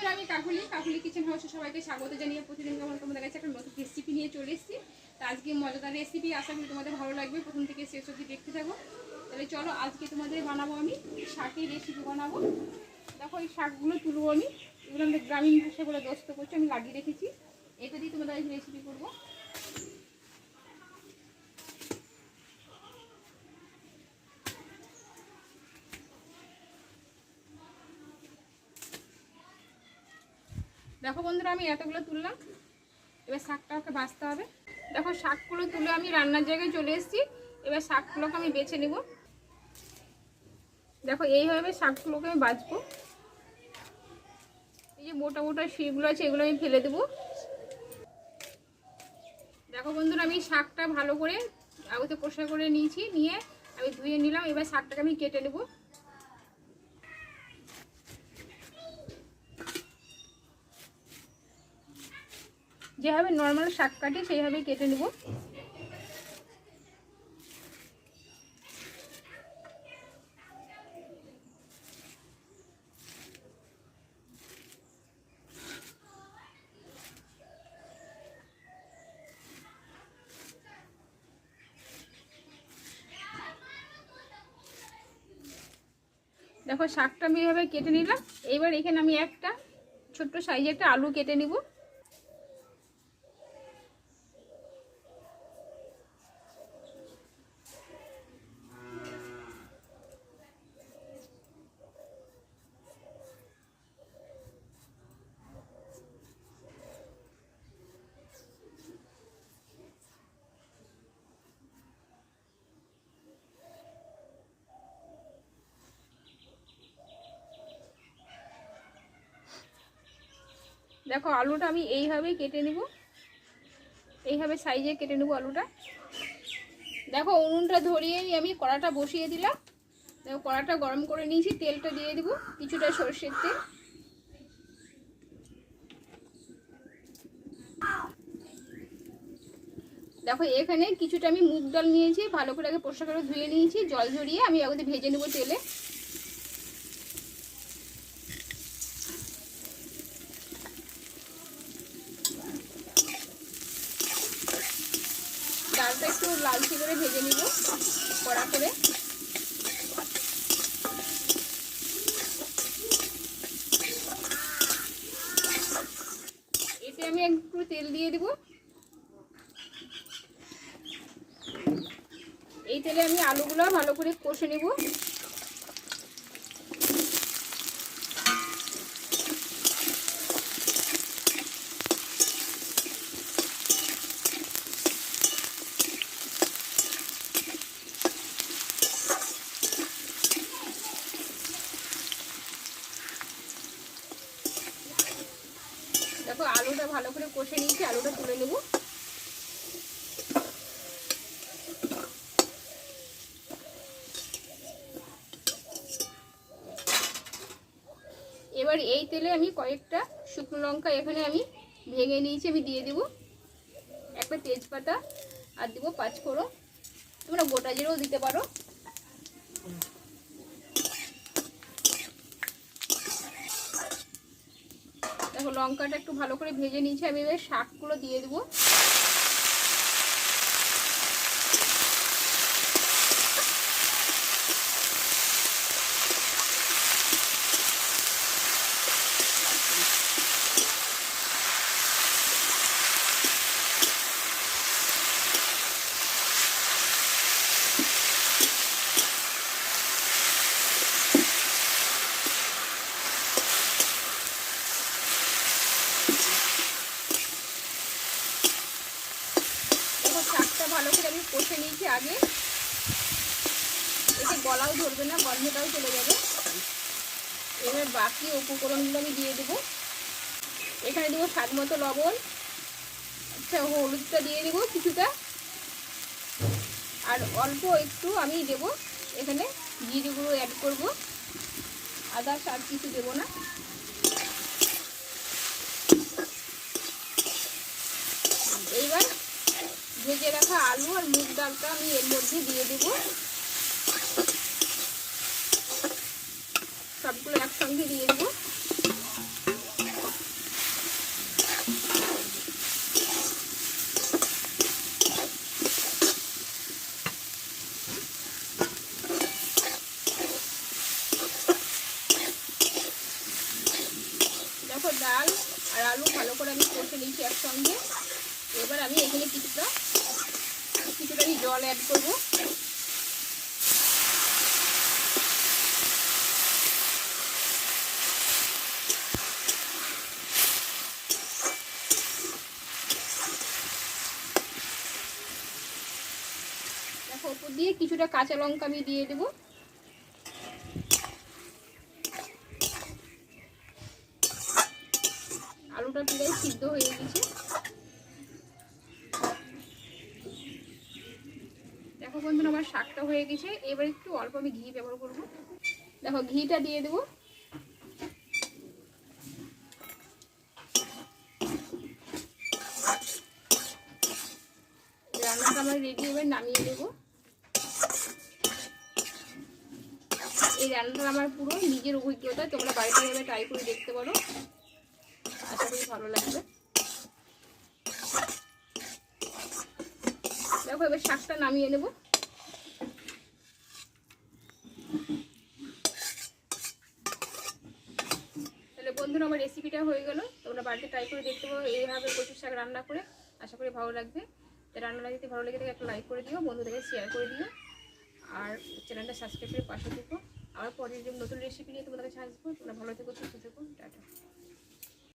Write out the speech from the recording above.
বন্ধুরা, আমি কাকুলি। কাকুলি কিচেন হাউসে সবাইকে স্বাগত জানিয়ে প্রতিদিন কেমন তোমাদের কাছে একটা নতুন রেসিপি নিয়ে চলে এসেছি। তা আজকে মজাদার রেসিপি আশা করি তোমাদের ভালো লাগবে। প্রথম থেকে শেষ অবধি দেখতে থাকো। তাহলে চলো, আজকে তোমাদের বানাবো আমি শাকের রেসিপি বানাবো। দেখো, এই শাকগুলো তুলবো আমি। এগুলো আমাদের গ্রামীণ ভাষায় বলে দোস্ত করছি, আমি লাগিয়ে রেখেছি। এটা দিয়ে তোমাদের রেসিপি করব। দেখো বন্ধুরা, আমি এতগুলো তুললাম। এবার শাকটাকে বাছতে হবে। দেখো, শাকগুলো তুলে আমি রান্নার জায়গায় চলে এসেছি। এবার শাকগুলোকে আমি বেছে নেব। দেখো, এইভাবে শাকগুলোকে আমি বাঁচবো এই যে মোটা মোটা শিরগুলো আছে, এগুলো আমি ফেলে দেবো। দেখো বন্ধুরা, আমি শাকটা ভালো করে আগুতে কষা করে নিয়েছি, নিয়ে আমি ধুয়ে নিলাম। এবার শাকটাকে আমি কেটে নেব। যেভাবে নর্মাল শাক কাটি, সেইভাবেই কেটে নেব। দেখো, শাকটা আমি এভাবে কেটে নিলাম। এবার এখানে আমি একটা ছোট্ট সাইজে একটা আলু কেটে নিব। দেখো, আলুটা আমি এইভাবেই কেটে নিব। এইভাবে সাইজে কেটে নেব আলুটা। দেখো, উনুনটা ধরিয়ে আমি কড়াটা বসিয়ে দিলাম। দেখো, কড়াটা গরম করে নিয়েছি, তেলটা দিয়ে দিব কিছুটা সর্ষের তেল। দেখো, এখানে কিছুটা আমি মুগ ডাল নিয়েছি, ভালো করে আগে পোষা করে ধুয়ে নিয়েছি, জল ঝরিয়ে আমি আগে ভেজে নেব তেলে ডালটা একটু লালচে করে ভেজে নিব, কড়া করে। এতে আমি একটু তেল দিয়ে দিব। এই তেলে আমি আলুগুলো ভালো করে কষে নেব দেখো আলুটা ভালো করে কষে নিয়েছি, আলুটা তুলে নেব। এবার এই তেলে আমি কয়েকটা শুকনো লঙ্কা এখানে আমি ভেঙে নিয়েছি, আমি দিয়ে দেব। একটা তেজপাতা আর দেবো পাঁচফোড়ন। তোমরা গোটা জিরেও দিতে পারো। দেখো লঙ্কাটা একটু ভালো করে ভেজে নিয়েছি আমি এবার শাকগুলো দিয়ে দেবো দেখো শাকটা ভালো করে আমি কষে নিয়েছি আগে গলাও ধরবে না, গন্ধটাও চলে যাবে। এবার বাকি উপকরণগুলো আমি দিয়ে দেবো। এখানে দেবো স্বাদ মতো লবণ আচ্ছা হলুদটা দিয়ে দেবো কিছুটা। আর অল্প একটু আমি দেবো, এখানে জিরে গুঁড়ো অ্যাড করব। আদার্স আর কিছু দেবো না। এইবার ভেজে রাখা আলু আর মুগ ডালটা আমি এর মধ্যে দিয়ে দেব। সবগুলো একসঙ্গে দিয়ে দেবো। দেখো ডাল আর আলু ভালো করে আমি কষে নিয়েছি একসঙ্গে। এবার আমি এখানে কিছুটা কিছুটা জল অ্যাড করব। দিয়ে কিছুটা কাঁচা লঙ্কা আমি দিয়ে দেবো। আলুটা প্রায় সিদ্ধ হয়ে গেছে। দেখো বন্ধুরা, আমার শাকটা হয়ে গেছে। এবার একটু অল্প আমি ঘি ব্যবহার করব। দেখো, ঘিটা দিয়ে দেবো। রান্নাটা আমার রেডি এবার নামিয়ে দেবো। এই রান্নাটা আমার পুরো নিজের অভিজ্ঞতা, তোমরা বাড়িতে এভাবে ট্রাই করে দেখতে পারো। আশা করি ভালো লাগবে। দেখো, এবার শাকটা নামিয়ে নেব। তাহলে বন্ধুরা, আমার রেসিপিটা হয়ে গেল। তোমরা বাড়িতে ট্রাই করে দেখতে পারো এইভাবে কচুর শাক রান্না করে। আশা করি ভালো লাগবে। রান্নাটা যদি ভালো লেগে থাকে, একটা লাইক করে দিও, বন্ধুদেরকে শেয়ার করে দিও। আর চ্যানেলটা সাবস্ক্রাইব করে পাশে থেকো। আবার পরের নতুন রেসিপি নিয়ে তোমাদের কাছে আসব তোমরা ভালো থেকো সুস্থ থেকো টাটা।